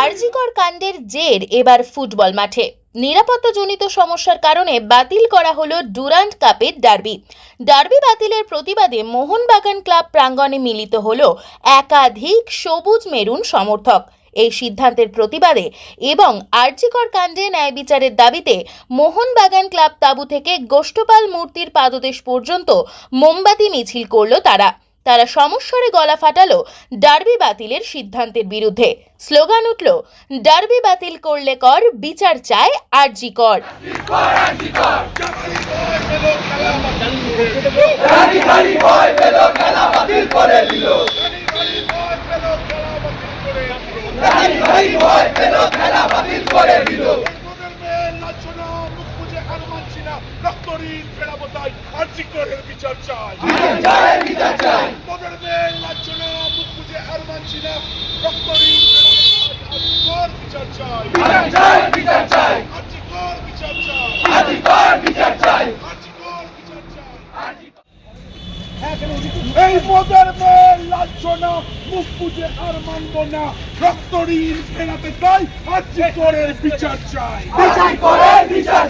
আরজিকর কাণ্ডের জের এবার ফুটবল মাঠে। নিরাপত্তাজনিত সমস্যার কারণে বাতিল করা হলো ডুরান্ট কাপের ডার্বি। ডার্বি বাতিলের প্রতিবাদে মোহনবাগান ক্লাব প্রাঙ্গণে মিলিত হলো একাধিক সবুজ মেরুন সমর্থক। এই সিদ্ধান্তের প্রতিবাদে এবং আর্যিকর কাণ্ডে ন্যায় বিচারের দাবিতে মোহনবাগান ক্লাব তাবু থেকে গোষ্ঠপাল মূর্তির পাদদেশ পর্যন্ত মোমবাতি মিছিল করল তারা। তারা সমস্বরে গলা ফাটালো ডার্বি বাতিলের সিদ্ধান্তের বিরুদ্ধে স্লোগান উঠল ডার্বি বাতিল করলে কর বিচার চায় আরজি কর খেলা করে দিল রানী হারি ভয় পেল খেলা বাতিল করে দিল বিচার চাই। বিচার চাই বিচার চাই লাঞ্ছনা মুখ বুঝে আর মানছি না। রক্তহীন বিচার চাই। বিচার চাই বিচার বিচার চাই। আজীবন বিচার চাই। চাই। এই মোদের মেয়ে লাঞ্ছনা মুখ বুঝে আর মানব না। রক্ত ঋণ ফেরাতে চাই আজীবনের বিচার চাই। বিচার করে বিচার